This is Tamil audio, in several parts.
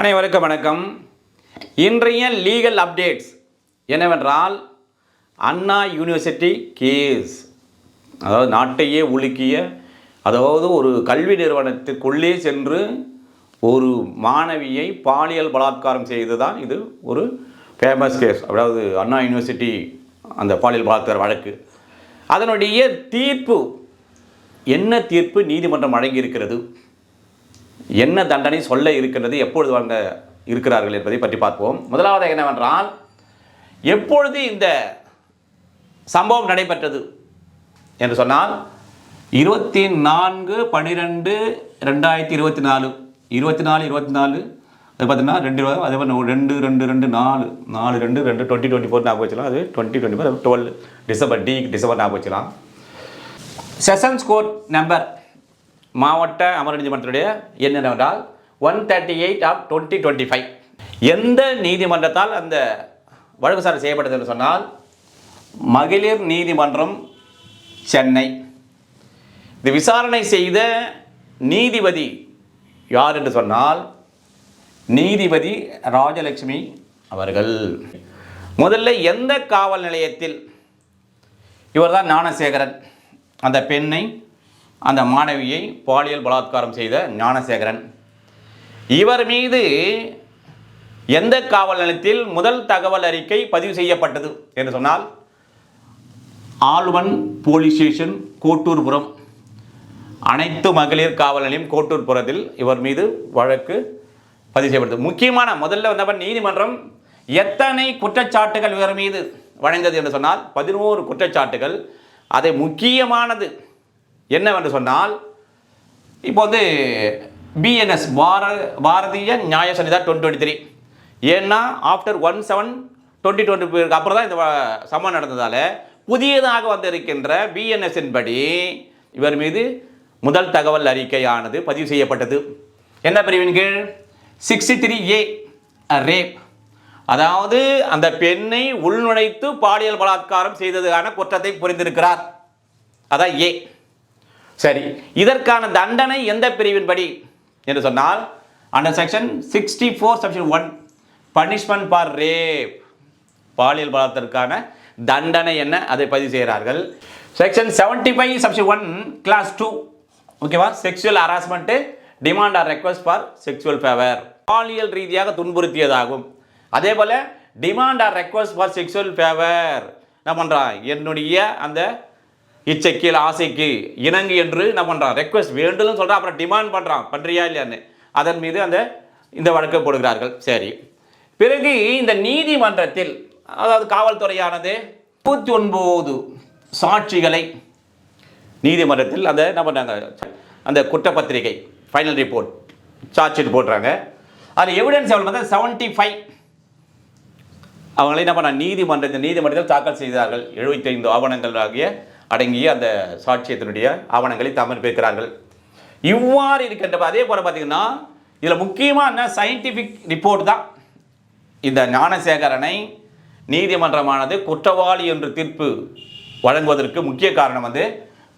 அனைவருக்கும் வணக்கம். இன்றைய லீகல் அப்டேட்ஸ் என்னவென்றால் அண்ணா யூனிவர்சிட்டி கேஸ் அதாவது நாட்டையே உலுக்கிய அதாவது ஒரு கல்வி நிறுவனத்துக்குள்ளே சென்று ஒரு மாணவியை பாலியல் பலாத்காரம் செய்து தான் இது ஒரு ஃபேமஸ் கேஸ் அதாவது அண்ணா யூனிவர்சிட்டி அந்த பாலியல் பலாத்கார வழக்கு. அதனுடைய தீர்ப்பு என்ன தீர்ப்பு நீதிமன்றம் வழங்கியிருக்கிறது? என்ன தண்டனை சொல்ல இருக்கின்றது எப்பொழுது வழங்க இருக்கிறார்கள் என்பதை பற்றி பார்ப்போம். முதலாவது என்னவென்றால் எப்பொழுது இந்த சம்பவம் நடைபெற்றது என்று சொன்னால் இருபத்தி நான்கு பன்னிரெண்டு ரெண்டாயிரத்தி இருபத்தி நாலு இருபத்தி நாலு இருபத்தி நாலு அது பார்த்தீங்கன்னா ரெண்டு அதே மாதிரி ரெண்டு ரெண்டு ரெண்டு நாலு நாலு ரெண்டு ரெண்டு டுவெண்ட்டி டுவெண்ட்டி ஃபோர் ஞாபகம் அது twenty twenty four twelve December D December ஞாபகம் வச்சுக்கலாம். செஷன்ஸ் கோர்ட் நம்பர் மாவட்ட அமர் நீதிமன்றத்துடைய எண் என்னவென்றால் one thirty eight of twenty twenty five எந்த நீதிமன்றத்தால் அந்த வழக்கு விசாரணை செய்யப்பட்டது என்று சொன்னால் மகளிர் நீதிமன்றம் சென்னை. இந்த விசாரணை செய்த நீதிபதி யார் என்று சொன்னால் நீதிபதி ராஜலட்சுமி அவர்கள். முதல்ல எந்த காவல் நிலையத்தில் இவர்தான் ஞானசேகரன் அந்த பெண்ணை அந்த மாணவியை பாலியல் பலாத்காரம் செய்த ஞானசேகரன். இவர் மீது எந்த காவல் நிலையத்தில் முதல் தகவல் அறிக்கை பதிவு செய்யப்பட்டது என்று சொன்னால் ஆழ்வன் போலீஸ் ஸ்டேஷன் கோட்டூர்புரம். அனைத்து மகளிர் காவல் நிலையம் கோட்டூர்புரத்தில் இவர் மீது வழக்கு பதிவு செய்யப்பட்டது. முக்கியமான முதல்ல வந்தவர் நீதிமன்றம் எத்தனை குற்றச்சாட்டுகள் இவர் மீது வழங்கியது என்று சொன்னால் பதினோரு குற்றச்சாட்டுகள். அதை முக்கியமானது என்னவென்று சொன்னால் இப்போ வந்து பிஎன்எஸ் பார Bharatiya Nyaya Sanhita twenty twenty three ஏன்னா after one seven twenty twenty அப்புறம் தான் இந்த வ- சம்மன் நடந்ததால் புதியதாக வந்திருக்கின்ற பிஎன்எஸ்ஸின் படி இவர் மீது முதல் தகவல் அறிக்கையானது பதிவு செய்யப்பட்டது. என்ன பிரிவின் கீழ்? சிக்ஸ்டி த்ரீ ஏ ரேப் அதாவது அந்த பெண்ணை உள்நுழைத்து பாலியல் பலாத்காரம் செய்ததுக்கான குற்றத்தை புரிந்திருக்கிறார். அதான் ஏ சரி இதற்கான தண்டனை எந்த பிரிவின்படி? என்று சொன்னால் under section sixty four section one punishment for rape பாலியல் பலாத்திற்கான தண்டனை என்ன? அதை பதிவு செய்கிறார்கள். Section seventy five section one clause two ஓகேவா sexual harassment demand or request for sexual favour பாலியல் ரீதியாக துன்புறுத்தியதாகும். அதே போல் demand or request for sexual favour என்ன பண்ணுறான் என்னுடைய அந்த இச்சைக்கு ஆசைக்கு இணங்கு என்று என்ன பண்ணுறான் ரெக்வஸ்ட் வேண்டும்னு சொல்கிறான் அப்புறம் டிமாண்ட் பண்ணுறான் பண்ணுறியா இல்லையான்னு. அதன் மீது அந்த இந்த வழக்கை போடுகிறார்கள். சரி. பிறகு இந்த நீதிமன்றத்தில் அதாவது காவல்துறையானது முப்பத்தி ஒன்பது சாட்சிகளை நீதிமன்றத்தில் அந்த என்ன பண்ணுறாங்க அந்த குற்றப்பத்திரிகை ஃபைனல் ரிப்போர்ட் சார்ஜ்ஷீட் போடுறாங்க அதில் எவிடன்ஸ் எவ்வளோ பார்த்தா செவன்ட்டி ஃபைவ் அவங்களை என்ன பண்ண நீதிமன்றத்தில் நீதிமன்றத்தில் தாக்கல் செய்தார்கள். 75 ஆவணங்கள் ஆகிய அடங்கிய அந்த சாட்சியத்தினுடைய ஆவணங்களை தமிழ்ப்பிருக்கிறார்கள் இவ்வாறு இருக்கின்ற அதே போல் பார்த்தீங்கன்னா இதில் முக்கியமாக என்ன? சயின்டிஃபிக் ரிப்போர்ட் தான். இந்த ஞானசேகரனை நீதிமன்றமானது குற்றவாளி என்று தீர்ப்பு வழங்குவதற்கு முக்கிய காரணம் வந்து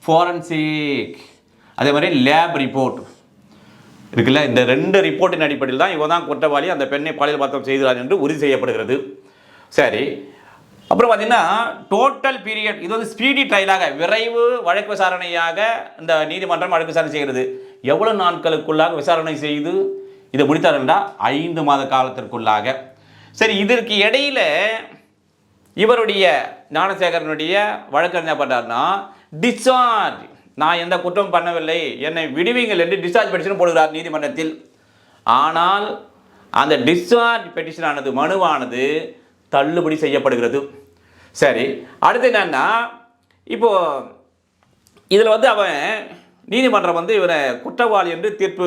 ஃபோரன்சிக் அதே மாதிரி லேப் ரிப்போர்ட் இருக்குல்ல? இந்த ரெண்டு ரிப்போர்ட்டின் அடிப்படையில் தான் இவன் தான் குற்றவாளி அந்த பெண்ணை பாலியல் பாத்திரம் செய்கிறார் என்று உறுதி செய்யப்படுகிறது. சரி அப்புறம் பார்த்தீங்கன்னா டோட்டல் பீரியட் இது வந்து ஸ்பீடி ட்ரையலாக விரைவு வழக்கு விசாரணையாக இந்த நீதிமன்றம் வழக்கு விசாரணை செய்கிறது. எவ்வளோ நாட்களுக்குள்ளாக விசாரணை செய்து இதை முடித்தார் ஐந்து மாத காலத்திற்குள்ளாக. சரி இதற்கு இடையில இவருடைய ஞானசேகரனுடைய வழக்கறிஞர் என்ன பண்ணார்னா டிஸ்சார்ஜ் நான் எந்த குற்றம் பண்ணவில்லை. என்னை விடுவீங்கள் என்று டிஸ்சார்ஜ் பெட்டிஷன் போடுகிறார் நீதிமன்றத்தில். ஆனால் அந்த டிஸ்சார்ஜ் பெட்டிஷனானது மனுவானது தள்ளுபடி செய்யப்படுகிறது. சரி அடுத்து என்னன்னா இப்போ இதில் வந்து அவன் நீதிமன்றம் வந்து இவனை குற்றவாளி என்று தீர்ப்பு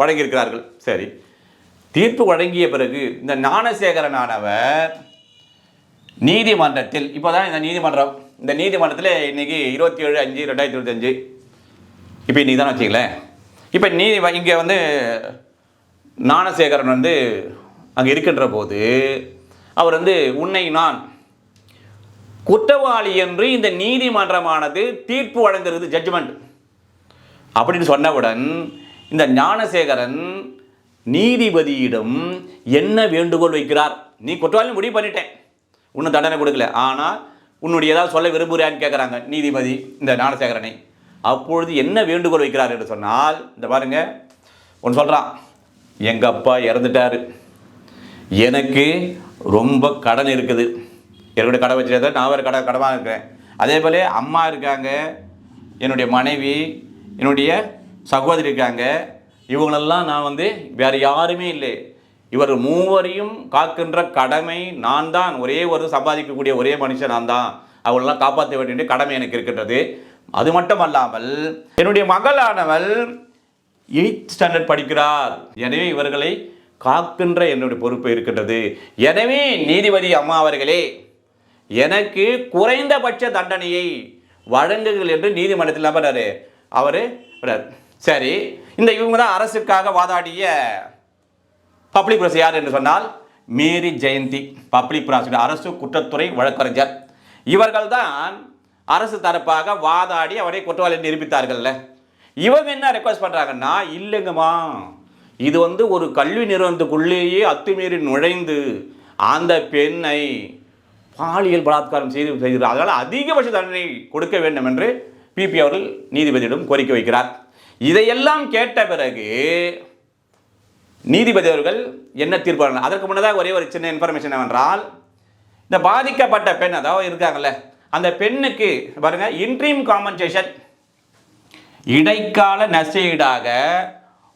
வழங்கியிருக்கிறார்கள். சரி தீர்ப்பு வழங்கிய பிறகு இந்த ஞானசேகரனானவர் நீதிமன்றத்தில் இப்போ தான் இந்த நீதிமன்றம் இந்த நீதிமன்றத்தில் இன்றைக்கி இருபத்தி ஏழு அஞ்சு ரெண்டாயிரத்தி இருபத்தஞ்சு. இப்போ இன்னைக்கு தானே வச்சிங்களேன் இப்போ நீதி இங்கே வந்து ஞானசேகரன் வந்து அங்கே இருக்கின்ற போது அவர் வந்து உன்னை நான் குற்றவாளி என்று இந்த நீதிமன்றமானது தீர்ப்பு வழங்குகிறது ஜட்ஜ்மெண்ட் அப்படின்னு சொன்னவுடன் இந்த ஞானசேகரன் நீதிபதியிடம் என்ன வேண்டுகோள் வைக்கிறார்? நீ குற்றவாளி முடிவு பண்ணிட்டேன். இன்னும் தண்டனை கொடுக்கல. ஆனால் உன்னுடைய ஏதாவது சொல்ல விரும்புகிறான்னு கேட்குறாங்க நீதிபதி இந்த ஞானசேகரனை. அப்பொழுது என்ன வேண்டுகோள் வைக்கிறார் என்று சொன்னால் இந்த பாருங்க ஒன்று சொல்கிறான் எங்கள் அப்பா இறந்துட்டாரு. எனக்கு ரொம்ப கடன் இருக்குது. என்னுடைய கடை வச்சுருந்தா நான் வேறு கடை கடமாக இருக்கிறேன். அதே போல் அம்மா இருக்காங்க என்னுடைய மனைவி என்னுடைய சகோதரி இருக்காங்க. இவங்களெல்லாம் நான் வந்து வேறு யாருமே இல்லை. இவர் மூவரையும் காக்கின்ற கடமை நான் தான். ஒரே ஒரு சம்பாதிக்கக்கூடிய ஒரே மனுஷன் நான் தான். அவங்களெல்லாம் காப்பாற்ற வேண்டிய கடமை எனக்கு இருக்கின்றது. அது மட்டும் அல்லாமல் என்னுடைய மகளானவள் எயித் ஸ்டாண்டர்ட் படிக்கிறார் எனவே இவர்களை காக்கின்ற என்னுடைய பொறுப்பு இருக்கின்றது. எனவே நீதிபதி அம்மா அவர்களே எனக்கு குறைந்தபட்ச தண்டனையை வழங்குங்கள் என்று நீதிமன்றத்தில் நம்புறாரு. அவர் சரி இந்த இவங்க தான் அரசுக்காக வாதாடிய பப்ளிக் ப்ராசிக்யூட்டர் யார் என்று சொன்னால் மேரி ஜெயந்தி பப்ளிக் ப்ராசிக்யூட்டர் அரசு குற்றத்துறை வழக்கறிஞர். இவர்கள் தான் அரசு தரப்பாக வாதாடி அவரை குற்றவாளி நிரூபித்தார்கள்ல. இவங்க என்ன ரெக்வஸ்ட் பண்ணுறாங்கன்னா இல்லைங்கம்மா இது வந்து ஒரு கல்வி நிறுவனத்துக்குள்ளேயே அத்துமீறி நுழைந்து அந்த பெண்ணை பாலியல் பலாத்காரம் செய்து செய்கிறார் அதனால் அதிகபட்ச தண்டனை கொடுக்க வேண்டும் என்று பிபி அவர்கள் நீதிபதியிடம் கோரிக்கை வைக்கிறார். இதையெல்லாம் கேட்ட பிறகு நீதிபதி அவர்கள் என்ன தீர்ப்பு அதற்கு முன்னதாக ஒரே ஒரு சின்ன இன்ஃபர்மேஷன் என்னவென்றால் இந்த பாதிக்கப்பட்ட பெண் அதாவது இருக்காங்கல்ல அந்த பெண்ணுக்கு பாருங்க இன்ட்ரீம் காம்பன்சேஷன் இடைக்கால நஷ்டஈடாக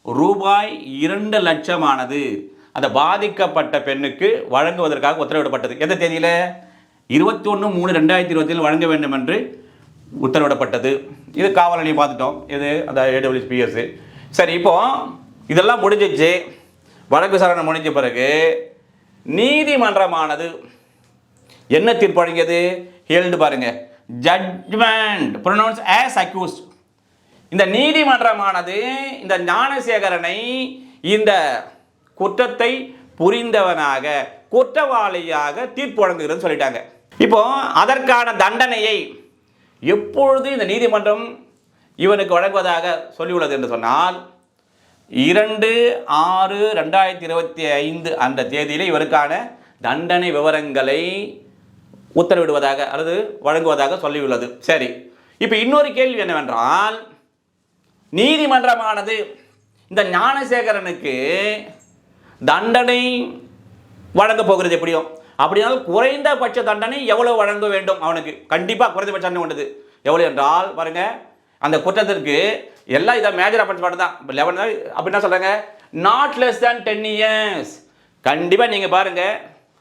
ரூபாய் இரண்டு லட்சமானது. அந்த பாதிக்கப்பட்ட பெண்ணுக்கு வழங்குவதற்காக உத்தரவிடப்பட்டது. எந்த தேதியில்? இருபத்தி ஒன்று மூணு ரெண்டாயிரத்தி இருபத்தில் வழங்க வேண்டும் என்று உத்தரவிடப்பட்டது. இது காவல் நிலையம் பார்த்துட்டோம். இது அந்த ஏடபிள்யூபிஎஸ் சரி இப்போது இதெல்லாம் முடிஞ்சிச்சு. வழக்கு விசாரணை முடிஞ்ச பிறகு நீதிமன்றமானது என்ன தீர்ப்பு வழங்கியது? ஹெல்டு பாருங்க. ஜட்மெண்ட் ப்ரொனவுன்ஸ் ஆஸ் அக்யூஸ்ட் இந்த நீதிமன்றமானது இந்த ஞானசேகரனை இந்த குற்றத்தை புரிந்தவனாக குற்றவாளியாக தீர்ப்பு வழங்குகிறதுன்னு சொல்லிட்டாங்க. இப்போ அதற்கான தண்டனையை எப்பொழுது இந்த நீதிமன்றம் இவனுக்கு வழங்குவதாக சொல்லியுள்ளது என்று சொன்னால் இரண்டு ஆறு ரெண்டாயிரத்தி இருபத்தி ஐந்து அந்த தேதியில் இவருக்கான தண்டனை விவரங்களை உத்தரவிடுவதாக அல்லது வழங்குவதாக சொல்லியுள்ளது. சரி இப்போ இன்னொரு கேள்வி என்னவென்றால் நீதிமன்றமானது. இந்த ஞானசேகரனுக்கு தண்டனை வழங்கப் போகிறது எப்படியும் அப்படினால் குறைந்தபட்ச தண்டனை எவ்வளவு வழங்க வேண்டும் அவனுக்கு? கண்டிப்பாக குறைந்தபட்ச தண்டனை உண்டது. எவ்வளோ என்றால் பாருங்க அந்த குற்றத்திற்கு எல்லாம் இதை மேஜர் அஃபென்ஸ் தான். இப்போ லெவன் அப்படி என்ன சொல்கிறாங்க not less than ten years கண்டிப்பாக நீங்கள் பாருங்கள்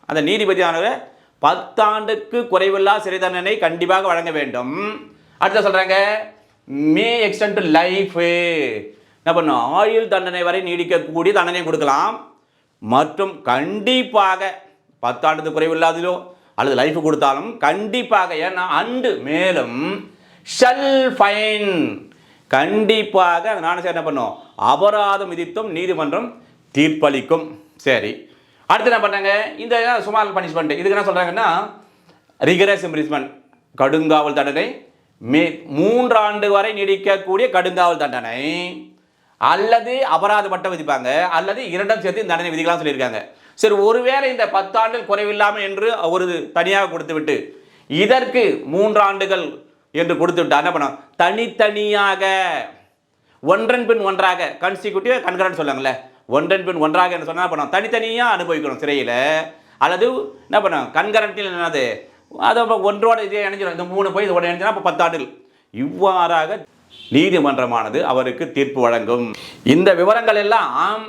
அந்த நீதிபதியானவர் பத்தாண்டுக்கு குறைவில்லா சிறை தண்டனை கண்டிப்பாக வழங்க வேண்டும். அடுத்த சொல்கிறாங்க மே எக்ஸ்டென்ட் டு லைஃப் என்ன பண்ணும்? ஆயுள் தண்டனை வரை நீடிக்கக்கூடிய தண்டனை கொடுக்கலாம். மற்றும் கண்டிப்பாக பத்தாண்டுக்கு குறைவில்லாததோ அல்லது லைஃப் கொடுத்தாலும் கண்டிப்பாக ஏன்னா அண்டு மேலும் ஷல் ஃபைன் கண்டிப்பாக அந்த நாணயம் என்ன பண்ணும்? அபராதம் விதித்தும் நீதிமன்றம் தீர்ப்பளிக்கும். சரி. அடுத்து என்ன பண்ணாங்க இந்த சுமார் பனிஷ்மெண்ட் இதுக்கு என்ன சொல்கிறாங்கன்னா ரிகரஸ் இம்ப்ரிஸ்மெண்ட் கடுங்காவல் தண்டனை. மே மூன்றாண்டு வரை நீடிக்கக்கூடிய கடுங்காவல் தண்டனை அல்லது அபராத பட்டம் விதிப்பாங்க அல்லது இரண்டும் சேர்த்து இந்த தண்டனை விதிக்கலாம் சொல்லியிருக்காங்க. சரி ஒருவேளை இந்த பத்தாண்டுகள் குறைவில்லாமல் என்று ஒரு தனியாக கொடுத்து விட்டு இதற்கு மூன்றாண்டுகள் என்று கொடுத்து விட்டா என்ன பண்ணோம்? தனித்தனியாக ஒன்றன் பின் ஒன்றாக கன்சிக்யூட்டிவ் கண்கரன் சொல்லுவாங்கல்ல ஒன்றன் பின் ஒன்றாக என்ன சொன்னால் பண்ணோம்? தனித்தனியாக அனுபவிக்கணும் சிறையில் அல்லது என்ன பண்ணோம்? கண்கரண்டில் என்னது? அதை ஒன்றோட இதே இணைஞ்சிடும் இந்த மூணு போய் இதோட இணைஞ்சினா அப்போ பத்தாண்டுகள் இவ்வாறாக நீதிமன்றமானது அவருக்கு தீர்ப்பு வழங்கும். இந்த விவரங்கள் எல்லாம்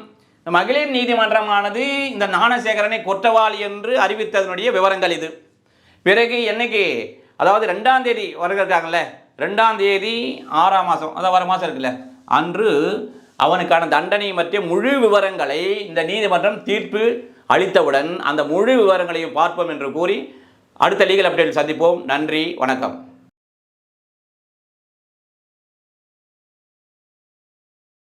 மகளிர் நீதிமன்றமானது இந்த ஞானசேகரனை குற்றவாளி என்று அறிவித்ததனுடைய விவரங்கள் இது. பிறகு என்னைக்கு அதாவது ரெண்டாம் தேதி வருகிறாங்கல்ல ரெண்டாம் தேதி ஆறாம் மாதம் அதாவது வர மாதம் இருக்குல்ல அன்று அவனுக்கான தண்டனை மற்றும் முழு விவரங்களை இந்த நீதிமன்றம் தீர்ப்பு அளித்தவுடன் அந்த முழு விவரங்களையும் பார்ப்போம் என்று கூறி அடுத்த லீகல் அப்டேட் சந்திப்போம். நன்றி வணக்கம்.